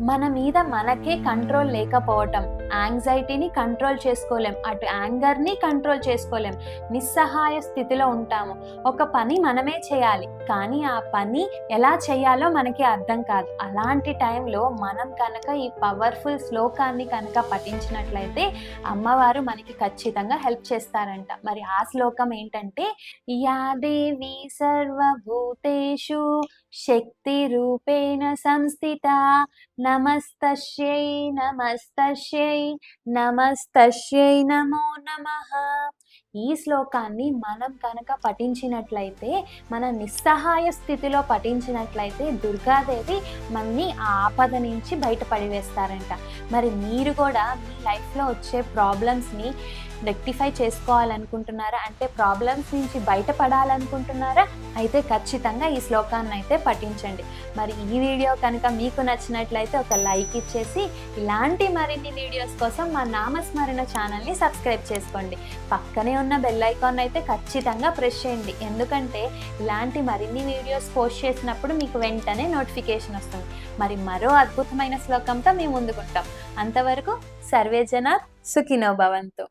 మన మీద మనకే కంట్రోల్ లేకపోవటం. యాంగ్జైటీని కంట్రోల్ చేసుకోలేం. అటు యాంగర్ని కంట్రోల్ చేసుకోలేం. నిస్సహాయ స్థితిలో ఉంటాము. ఒక పని మనమే చేయాలి. కానీ ఆ పని ఎలా చేయాలో మనకి అర్థం కాదు. అలాంటి టైంలో మనం కనుక ఈ పవర్ఫుల్ శ్లోకాన్ని కనుక పఠించినట్లయితే అమ్మవారు మనకి ఖచ్చితంగా హెల్ప్ చేస్తారంట. మరి ఆ శ్లోకం ఏంటంటే యా దేవి సర్వభూతేషు శక్తి రూపేణ సంస్థిత నమస్తై నమస్తై నమస్తస్యై నమో నమః. ఈ శ్లోకాన్ని మనం కనుక పఠించినట్లయితే మన నిస్సహాయ స్థితిలో పఠించినట్లయితే దుర్గాదేవి మనని ఆ ఆపద నుంచి బయటపడి వేస్తారంట. మరి మీరు కూడా మీ లైఫ్లో వచ్చే ప్రాబ్లమ్స్ని రెక్టిఫై చేసుకోవాలనుకుంటున్నారా? అంటే ప్రాబ్లమ్స్ నుంచి బయటపడాలనుకుంటున్నారా? అయితే ఖచ్చితంగా ఈ శ్లోకాన్ని అయితే పఠించండి. మరి ఈ వీడియో కనుక మీకు నచ్చినట్లయితే ఒక లైక్ ఇచ్చేసి ఇలాంటి మరిన్ని వీడియోస్ కోసం మా నామస్మరణ ఛానల్ని సబ్స్క్రైబ్ చేసుకోండి. పక్కనే ఉన్న బెల్ ఐకాన్ అయితే ఖచ్చితంగా ప్రెస్ చేయండి. ఎందుకంటే ఇలాంటి మరిన్ని వీడియోస్ పోస్ట్ చేసినప్పుడు మీకు వెంటనే నోటిఫికేషన్ వస్తుంది. మరి మరో అద్భుతమైన శ్లోకంతో మేము ముందుకుంటాం. అంతవరకు సర్వేజన సుఖినో భవంతు.